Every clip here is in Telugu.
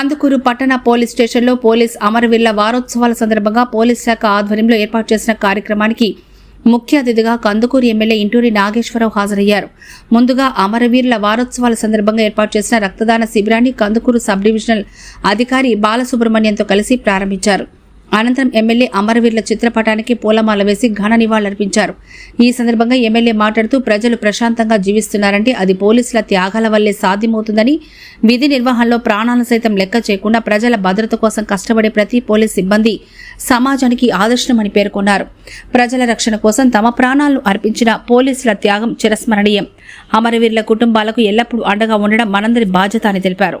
కందుకూరు పట్టణ పోలీస్ స్టేషన్లో పోలీస్ అమరవీరుల వారోత్సవాల సందర్భంగా పోలీస్ శాఖ ఆధ్వర్యంలో ఏర్పాటు చేసిన కార్యక్రమానికి ముఖ్య అతిథిగా కందుకూరు ఎమ్మెల్యే ఇంటూరి నాగేశ్వరరావు హాజరయ్యారు. ముందుగా అమరవీరుల వారోత్సవాల సందర్భంగా ఏర్పాటు చేసిన రక్తదాన శిబిరాన్ని కందుకూరు సబ్ డివిజనల్ అధికారి బాలసుబ్రహ్మణ్యంతో కలిసి ప్రారంభించారు. అనంతరం ఎమ్మెల్యే అమరవీరుల చిత్రపటానికి పూలమాల వేసి ఘన నివాళులర్పించారు. ఈ సందర్భంగా ఎమ్మెల్యే మాట్లాడుతూ ప్రజలు ప్రశాంతంగా జీవిస్తున్నారంటే అది పోలీసుల త్యాగాల వల్లే సాధ్యమవుతుందని విధి నిర్వహణలో ప్రాణాలను సైతం లెక్క చేయకుండా ప్రజల భద్రత కోసం కష్టపడే ప్రతి పోలీస్ సిబ్బంది సమాజానికి ఆదర్శమని పేర్కొన్నారు. ప్రజల రక్షణ కోసం తమ ప్రాణాలను అర్పించిన పోలీసుల త్యాగం చిరస్మరణీయం. అమరవీరుల కుటుంబాలకు ఎల్లప్పుడూ అండగా ఉండడం మనందరి బాధ్యత అని తెలిపారు.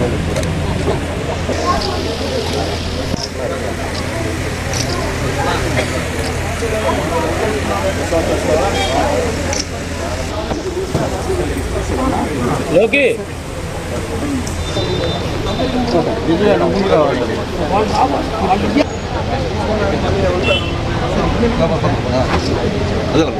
여기 가봤었구나. 가자, 가자.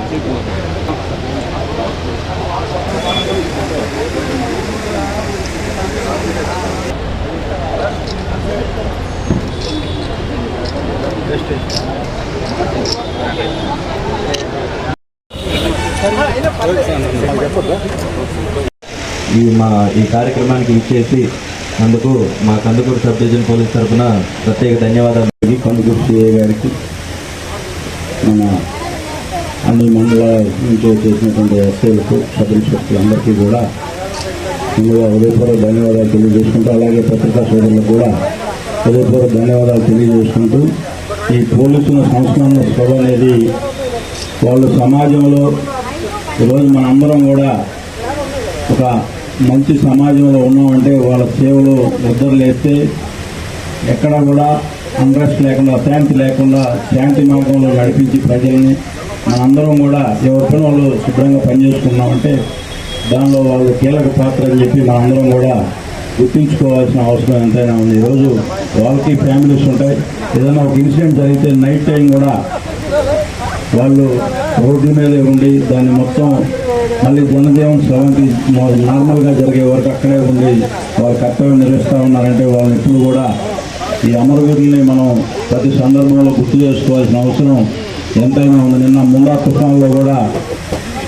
ఈ మా ఈ కార్యక్రమానికి ఇచ్చేసి అందుకు మా కందుకూరు సబ్ డివిజన్ పోలీస్ తరఫున ప్రత్యేక ధన్యవాదాలు. కందుకూరు సిఐ గారికి మన అన్ని మండల నుంచి చేసినటువంటి ఎస్ఐలకు సబ్ ఇన్స్పెక్టర్లందరికీ కూడా ముందుగా హృదయపూర్వక ధన్యవాదాలు తెలియజేసుకుంటూ అలాగే పత్రికా సోదరులకు కూడా హృదయపూర్వక ధన్యవాదాలు తెలియజేసుకుంటూ ఈ పోలీసుల సంస్కరణ స్పృహ అనేది వాళ్ళు సమాజంలో ఈరోజు మనందరం కూడా ఒక మంచి సమాజంలో ఉన్నామంటే వాళ్ళ సేవలు ముద్రలేస్తే ఎక్కడ కూడా అన్రెస్ట్ లేకుండా శాంతి లేకుండా శాంతి మార్గంలో నడిపించి ప్రజల్ని మనందరం కూడా ఎవరి పని వాళ్ళు శుభ్రంగా పనిచేసుకున్నామంటే దానిలో వాళ్ళు కీలక పాత్ర అని చెప్పి మనందరం కూడా గుర్తుంచుకోవాల్సిన అవసరం ఎంతైనా ఉంది. ఈరోజు వాళ్ళకి ఫ్యామిలీస్ ఉంటాయి. ఏదైనా ఒక ఇన్సిడెంట్ జరిగితే నైట్ టైం కూడా వాళ్ళు రోడ్డు మీదే ఉండి దాన్ని మొత్తం మళ్ళీ జనజీవన్ స్రవంతి నార్మల్గా జరిగే వరకు అక్కడే ఉండి వాళ్ళ కర్తవ్యం నిర్వహిస్తూ ఉన్నారంటే వాళ్ళని ఎప్పుడు కూడా ఈ అమరవీరుల్ని మనం ప్రతి సందర్భంలో గుర్తు చేసుకోవాల్సిన అవసరం ఎంతైనా ఉంది. నిన్న ముందా తుఫాన్లో కూడా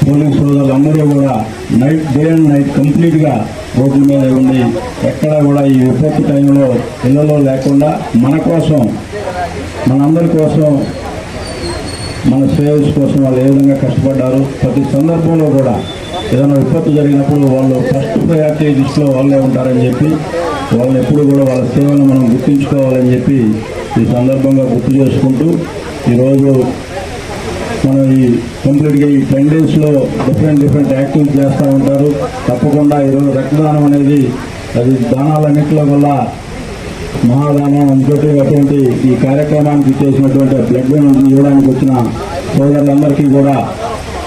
పోలీస్ సోదరులు అందరూ కూడా నైట్ డే అండ్ నైట్ కంప్లీట్గా రోడ్ల మీద ఉండి ఎక్కడ కూడా ఈ విపత్తు టైంలో ఇళ్ళలో లేకుండా మన కోసం మనందరి కోసం మన సేవస్ కోసం వాళ్ళు ఏ విధంగా కష్టపడ్డారు ప్రతి సందర్భంలో కూడా ఏదైనా విపత్తు జరిగినప్పుడు వాళ్ళు ఫస్ట్ ప్రయారిటీ లిస్ట్లో వాళ్ళే ఉంటారని చెప్పి వాళ్ళని ఎప్పుడు కూడా వాళ్ళ సేవలను మనం గుర్తుంచుకోవాలని చెప్పి ఈ సందర్భంగా గుర్తు చేసుకుంటూ ఈరోజు మనం ఈ కంప్లీట్గా ఈ టెన్ డేస్లో డిఫరెంట్ డిఫరెంట్ యాక్టివిటీ చేస్తూ ఉంటారు. తప్పకుండా ఈరోజు రక్తదానం అనేది అది దానాలన్నింటిలో వల్ల మహాదానం ఇంకోటి అటువంటి ఈ కార్యక్రమానికి చేసినటువంటి బ్లడ్ బ్యాంక్ ఇవ్వడానికి వచ్చిన సోదరులందరికీ కూడా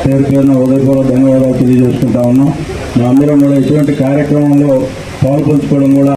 పేరు పేరున ఉదయపూర్వక ధన్యవాదాలు తెలియజేసుకుంటా ఉన్నాం. అందరం కూడా ఇటువంటి కార్యక్రమంలో పాల్పంచుకోవడం కూడా